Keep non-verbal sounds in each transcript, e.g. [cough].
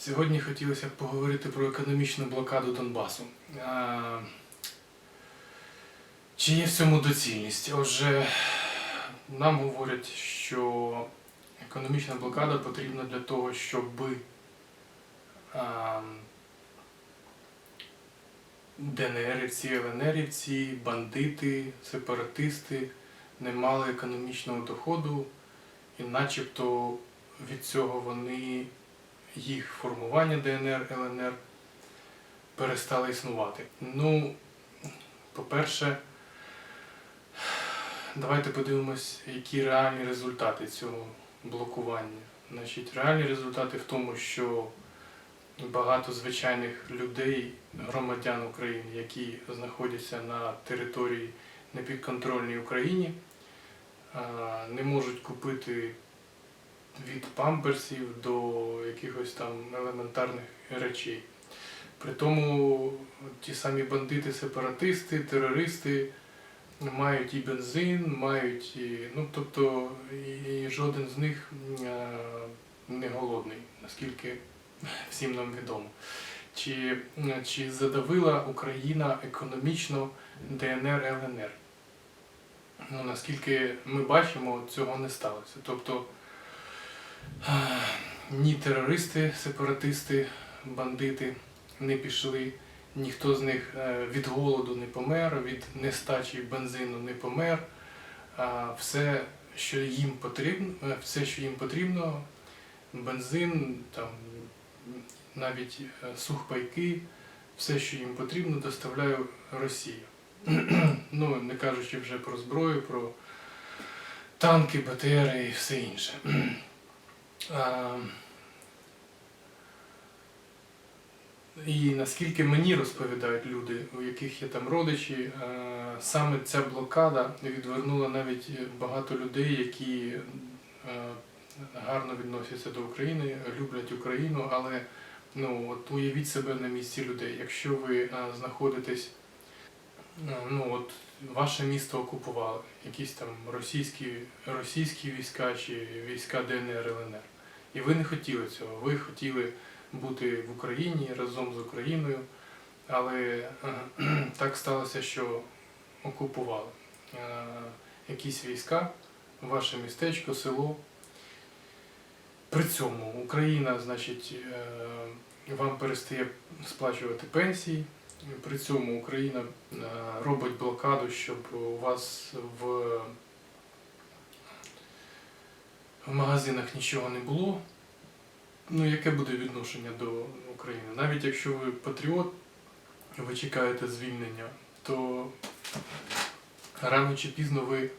Сьогодні хотілося б поговорити про економічну блокаду Донбасу. Чи є в цьому доцільність? Отже, нам говорять, що економічна блокада потрібна для того, щоб ДНРівці, ЛНРівці, бандити, сепаратисти не мали економічного доходу, і начебто від цього вони їх формування ДНР, ЛНР перестали існувати. Ну, по-перше, давайте подивимось, які реальні результати цього блокування. Значить, реальні результати в тому, що багато звичайних людей, громадян України, які знаходяться на території непідконтрольній Україні, не можуть купити від памперсів до якихось там елементарних речей. При тому ті самі бандити, сепаратисти, терористи мають і бензин, мають і. Ну тобто і жоден з них е, не голодний, наскільки всім нам відомо. Чи, чи задавила Україна економічно ДНР ЛНР? Ну, наскільки ми бачимо, цього не сталося. Тобто ні терористи, сепаратисти, бандити не пішли, ніхто з них е, від голоду не помер, від нестачі бензину не помер. Все, що їм потрібно, е, все, що їм потрібно, бензин, там, навіть е, сухпайки, все, що їм потрібно, доставляє Росія. [clears throat] ну, не кажучи вже про зброю, про танки, БТР і все інше. [clears throat] А, І наскільки мені розповідають люди, у яких є там родичі, е, саме ця блокада відвернула навіть багато людей, які е, гарно відносяться до України, люблять Україну, але ну, от уявіть себе на місці людей. Якщо ви е, знаходитесь, ну от ваше місто окупували, якісь там російські, російські війська чи війська ДНР ЛНР. І ви не хотіли цього. Ви хотіли бути в Україні разом з Україною, але [clears throat] так сталося, що окупували е, якісь війська, ваше містечко, село. При цьому Україна, значить, е, вам перестає сплачувати пенсії. При цьому Україна е, робить блокаду, щоб у вас в, в магазинах нічого не було. Ну, яке буде відношення до України? Навіть якщо ви патріот, ви чекаєте звільнення, то рано чи пізно ви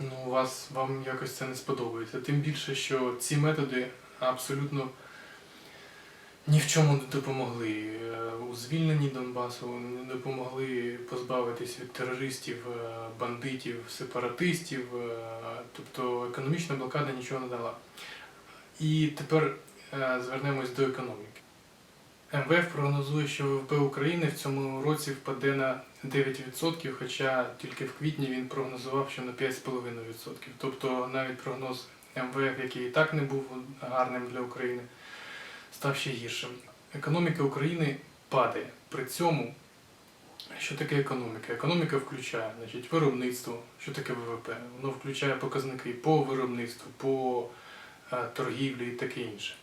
ну, у вас вам якось це не сподобається. Тим більше, що ці методи абсолютно ні в чому не допомогли. Е, У звільненні Донбасу не допомогли позбавитись від терористів, е, бандитів, сепаратистів. е, Тобто економічна блокада нічого не дала. І тепер звернемось до економіки. МВФ прогнозує, що ВВП України в цьому році впаде на 9%, хоча тільки в квітні він прогнозував, що на 5,5%. Тобто навіть прогноз МВФ, який і так не був гарним для України, став ще гіршим. Економіка України падає. При цьому, що таке економіка? Економіка включає значить, виробництво, що таке ВВП? Воно включає показники по виробництву, по е, торгівлі і таке інше.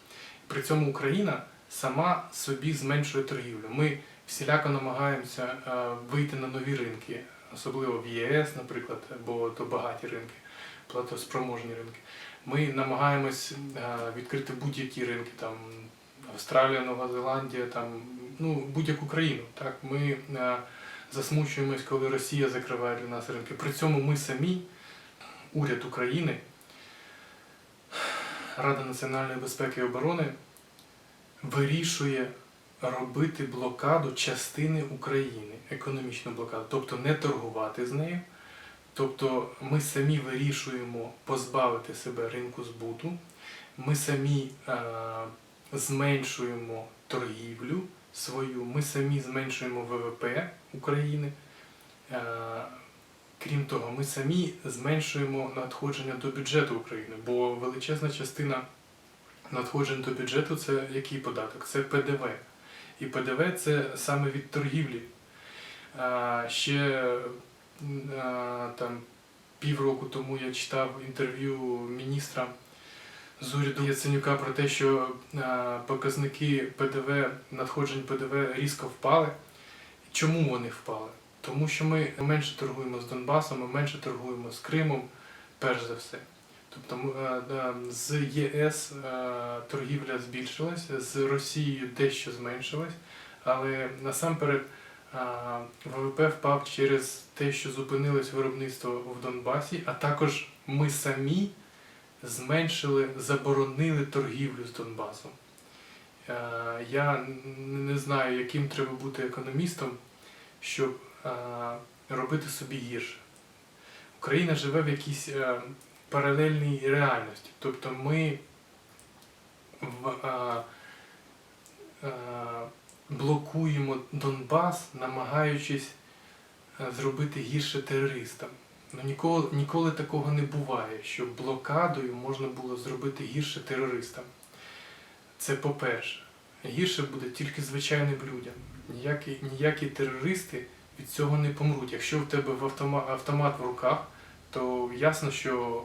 При цьому Україна сама собі зменшує торгівлю. Ми всіляко намагаємося е, вийти на нові ринки, особливо в ЄС, наприклад, бо то багаті ринки, платоспроможні ринки. Ми намагаємось е, відкрити будь-які ринки, там Австралія, Нова Зеландія, там ну будь-яку країну. Так ми е, засмучуємось, коли Росія закриває для нас ринки. При цьому ми самі, уряд України, Рада національної безпеки і оборони вирішує робити блокаду частини України, економічну блокаду, тобто не торгувати з нею. Тобто ми самі вирішуємо позбавити себе ринку збуту, ми самі е, зменшуємо торгівлю свою, ми самі зменшуємо ВВП України. Е, крім того, ми самі зменшуємо надходження до бюджету України, бо величезна частина надходжень до бюджету це який податок? Це ПДВ. І ПДВ це саме від торгівлі. А, ще а, там півроку тому я читав інтерв'ю міністра з уряду Яценюка про те, що а, показники ПДВ, надходжень ПДВ різко впали. Чому вони впали? Тому що ми менше торгуємо з Донбасом, ми менше торгуємо з Кримом, перш за все. Тобто е, да, з ЄС е, торгівля збільшилась, з Росією дещо зменшилась, але насамперед е, ВВП впав через те, що зупинилось виробництво в Донбасі, а також ми самі зменшили, заборонили торгівлю з Донбасом. Е, Я не знаю, яким треба бути економістом, щоб е, робити собі гірше. Україна живе в якійсь е, паралельній реальності. Тобто ми блокуємо Донбас, намагаючись зробити гірше терористам. Ну, ніколи, ніколи такого не буває, що блокадою можна було зробити гірше терористам. Це по-перше. Гірше буде тільки звичайним людям. Ніякі, ніякі терористи від цього не помруть. Якщо в тебе в автомат, автомат в руках, то ясно, що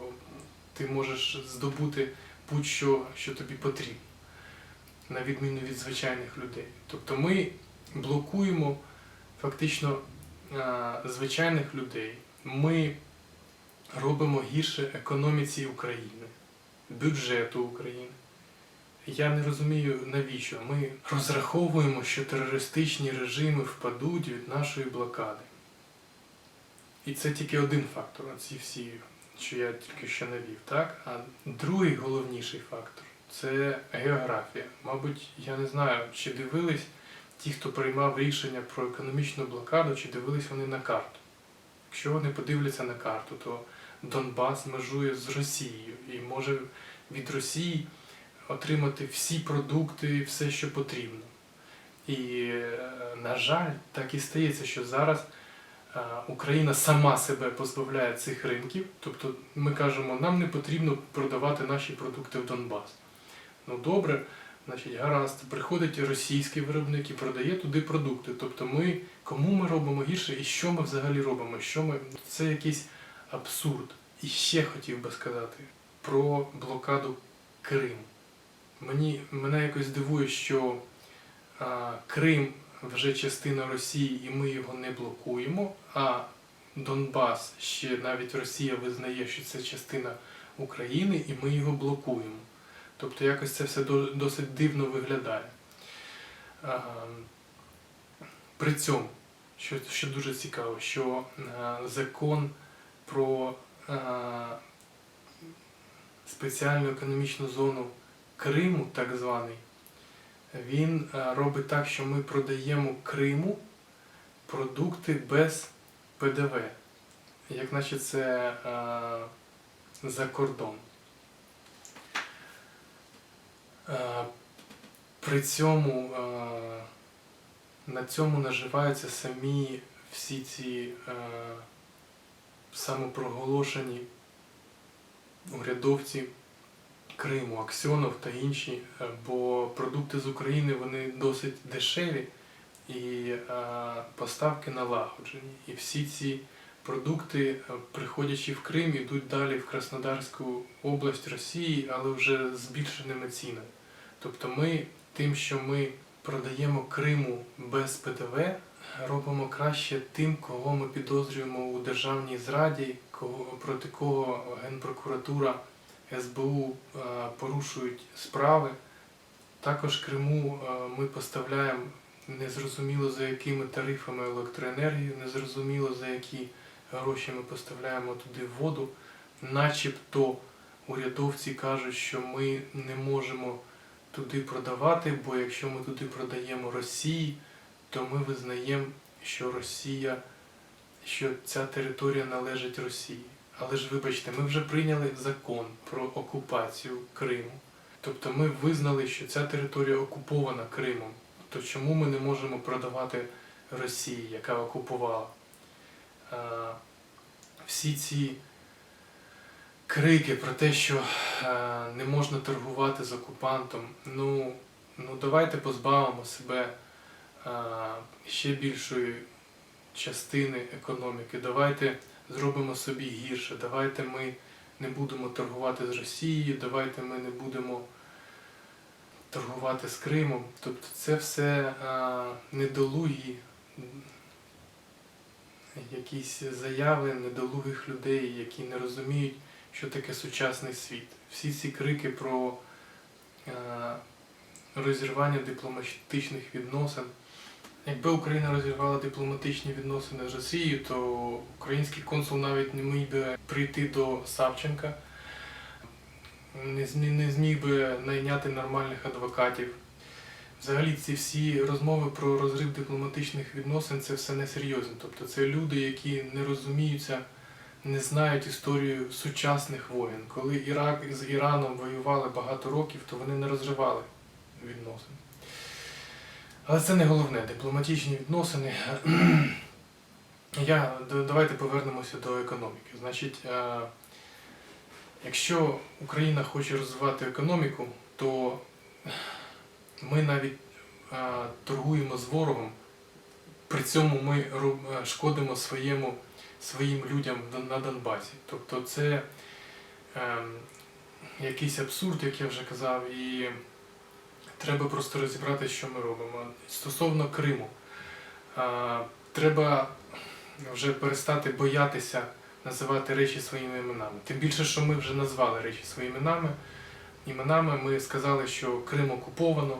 ти можеш здобути будь-що, що тобі потрібно, на відміну від звичайних людей. Тобто ми блокуємо фактично звичайних людей. Ми робимо гірше економіці України, бюджету України. Я не розумію навіщо. Ми розраховуємо, що терористичні режими впадуть від нашої блокади. І це тільки один фактор, ці всі, що я тільки що навів. Так? А другий головніший фактор це географія. Мабуть, я не знаю, чи дивились ті, хто приймав рішення про економічну блокаду, чи дивились вони на карту. Якщо вони подивляться на карту, то Донбас межує з Росією і може від Росії отримати всі продукти, все, що потрібно. І, е, на жаль, так і стається, що зараз е, Україна сама себе позбавляє цих ринків. Тобто ми кажемо, нам не потрібно продавати наші продукти в Донбас. Ну добре, значить, гаразд, приходить російський виробник і продає туди продукти. Тобто ми кому ми робимо гірше і що ми взагалі робимо? Що ми... Це якийсь абсурд. І ще хотів би сказати про блокаду Криму. Мені мене якось дивує, що а, Крим вже частина Росії, і ми його не блокуємо. А Донбас ще навіть Росія визнає, що це частина України, і ми його блокуємо. Тобто якось це все досить дивно виглядає. При цьому, що, що дуже цікаво, що закон про спеціальну економічну зону Криму, так званий, він е, робить так, що ми продаємо Криму продукти без ПДВ, як наче це е, за кордон. Е, При цьому е, на цьому наживаються самі всі ці е, самопроголошені урядовці Криму, Аксьонов та інші, е, бо продукти з України вони досить дешеві і е, поставки налагоджені. І всі ці продукти, е, приходячи в Крим, йдуть далі в Краснодарську область Росії, але вже збільшеними цінами. Тобто ми тим, що ми продаємо Криму без ПДВ, робимо краще тим, кого ми підозрюємо у державній зраді, кого, проти кого Генпрокуратура СБУ е, порушують справи. Також Криму е, ми поставляємо незрозуміло за якими тарифами електроенергію, незрозуміло за які гроші ми поставляємо туди воду. Начебто урядовці кажуть, що ми не можемо туди продавати, бо якщо ми туди продаємо Росії, то ми визнаємо, що Росія, що ця територія належить Росії. Але ж вибачте, ми вже прийняли закон про окупацію Криму. Тобто ми визнали, що ця територія окупована Кримом. То чому ми не можемо продавати Росії, яка окупувала? Всі ці крики про те, що е, не можна торгувати з окупантом. Ну, ну давайте позбавимо себе е, ще більшої частини економіки. Давайте зробимо собі гірше. Давайте ми не будемо торгувати з Росією, давайте ми не будемо торгувати з Кримом. Тобто це все е, недолугі якісь заяви недолугих людей, які не розуміють, що таке сучасний світ. Всі ці крики про е, розірвання дипломатичних відносин. Якби Україна розірвала дипломатичні відносини з Росією, то український консул навіть не міг би прийти до Савченка, не зміг, не зміг би найняти нормальних адвокатів. Взагалі ці всі розмови про розрив дипломатичних відносин це все несерйозно. Тобто це люди, які не розуміються, не знають історію сучасних воєн. Коли Ірак з Іраном воювали багато років, то вони не розривали відносин. Але це не головне, дипломатичні відносини. [clears throat] Я, давайте повернемося до економіки. Значить, е, якщо Україна хоче розвивати економіку, то ми навіть е, торгуємо з ворогом, при цьому ми е, шкодимо своєму, своїм людям на Донбасі. Тобто це е, якийсь абсурд, як я вже казав, і треба просто розібрати, що ми робимо. Стосовно Криму, е, треба вже перестати боятися називати речі своїми іменами. Тим більше, що ми вже назвали речі своїми іменами. Іменами ми сказали, що Крим окуповано,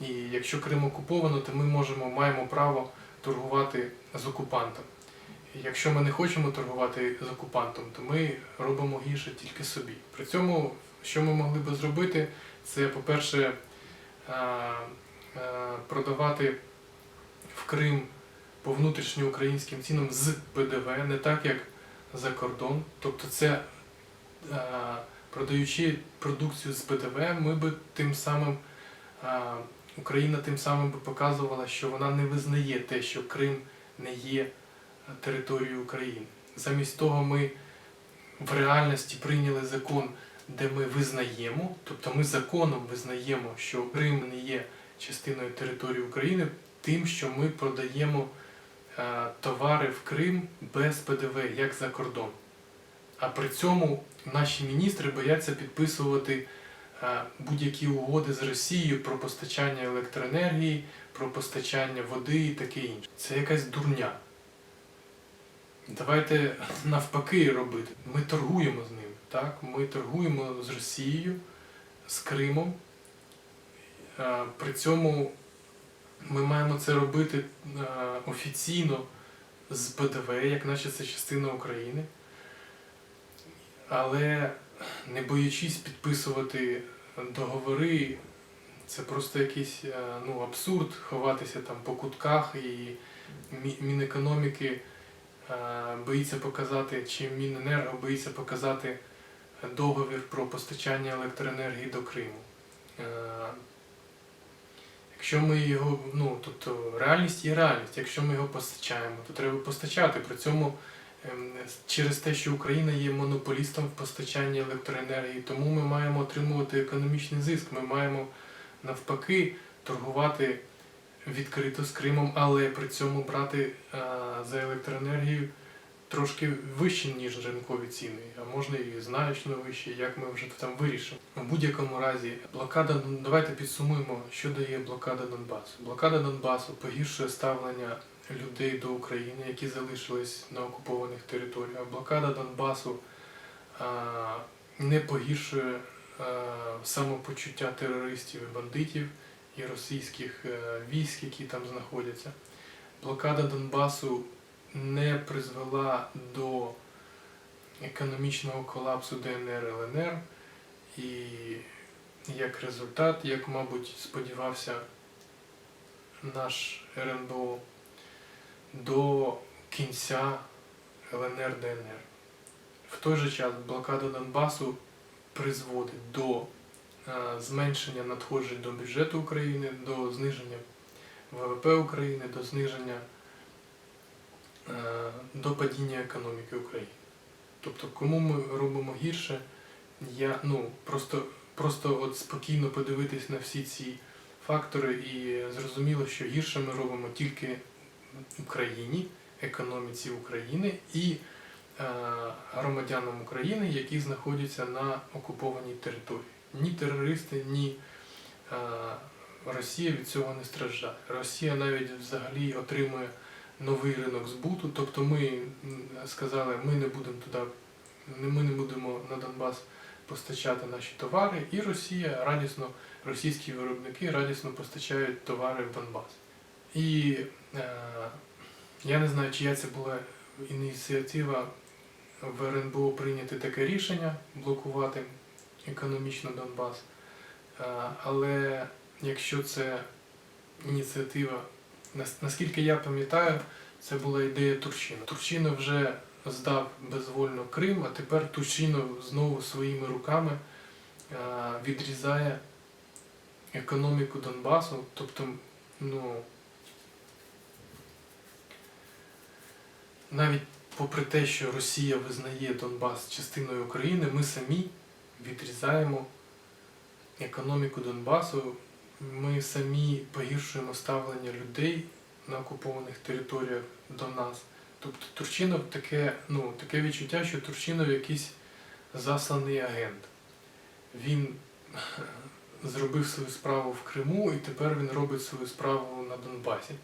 і якщо Крим окуповано, то ми можемо, маємо право торгувати з окупантом. Якщо ми не хочемо торгувати з окупантом, то ми робимо гірше тільки собі. При цьому, що ми могли би зробити, це, по-перше, е, е, продавати в Крим по внутрішньоукраїнським цінам з ПДВ, не так як за кордон. Тобто це е, продаючи продукцію з ПДВ, ми би тим самим Україна тим самим би показувала, що вона не визнає те, що Крим не є територією України. Замість того, ми в реальності прийняли закон, де ми визнаємо, тобто ми законом визнаємо, що Крим не є частиною території України, тим, що ми продаємо е, товари в Крим без ПДВ, як за кордон. А при цьому наші міністри бояться підписувати е, будь-які угоди з Росією про постачання електроенергії, про постачання води і таке інше. Це якась дурня. Давайте навпаки робити. Ми торгуємо з ним. Так? Ми торгуємо з Росією, з Кримом. Е, При цьому ми маємо це робити е, офіційно з ПДВ, як наче це частина України. Але не боячись підписувати договори, це просто якийсь е, ну, абсурд ховатися там по кутках і Мі- Мінекономіки боїться показати, чи Міненерго боїться показати договір про постачання електроенергії до Криму. Е, Якщо ми його, ну тобто реальність є реальність. Якщо ми його постачаємо, то треба постачати. При цьому ем, через те, що Україна є монополістом в постачанні електроенергії, тому ми маємо отримувати економічний зиск. Ми маємо навпаки торгувати відкрито з Кримом, але при цьому брати е, за електроенергію трошки вище, ніж ринкові ціни, а можна і значно вище, як ми вже там вирішимо. У будь-якому разі, блокада, ну, давайте підсумуємо, що дає блокада Донбасу. Блокада Донбасу погіршує ставлення людей до України, які залишились на окупованих територіях. Блокада Донбасу а, не погіршує а, самопочуття терористів і бандитів і російських е, військ, які там знаходяться. Блокада Донбасу не призвела до економічного колапсу ДНР ЛНР, і як результат, як, мабуть, сподівався наш РНБО, до кінця ЛНР ДНР. В той же час блокада Донбасу призводить до зменшення надходжень до бюджету України, до зниження ВВП України, до зниження е, до падіння економіки України. Тобто, кому ми робимо гірше, я ну просто, просто от спокійно подивитись на всі ці фактори і зрозуміло, що гірше ми робимо тільки Україні, економіці України і е, громадянам України, які знаходяться на окупованій території. Ні терористи, ні е, Росія від цього не страждає. Росія навіть взагалі отримує новий ринок збуту. Тобто ми сказали, ми не будемо туди, ми не будемо на Донбас постачати наші товари, і Росія радісно, російські виробники радісно постачають товари в Донбас. І е, я не знаю, чия це була ініціатива в РНБО прийняти таке рішення блокувати економічно Донбас. Е, але якщо це ініціатива, наскільки я пам'ятаю, це була ідея Турчинова. Турчинов вже здав безвольно Крим, а тепер Турчинов знову своїми руками е, відрізає економіку Донбасу. Тобто, ну, навіть попри те, що Росія визнає Донбас частиною України, ми самі відрізаємо економіку Донбасу, ми самі погіршуємо ставлення людей на окупованих територіях до нас. Тобто Турчинов таке, ну, таке відчуття, що Турчинов якийсь засланий агент. Він [laughs] зробив свою справу в Криму і тепер він робить свою справу на Донбасі.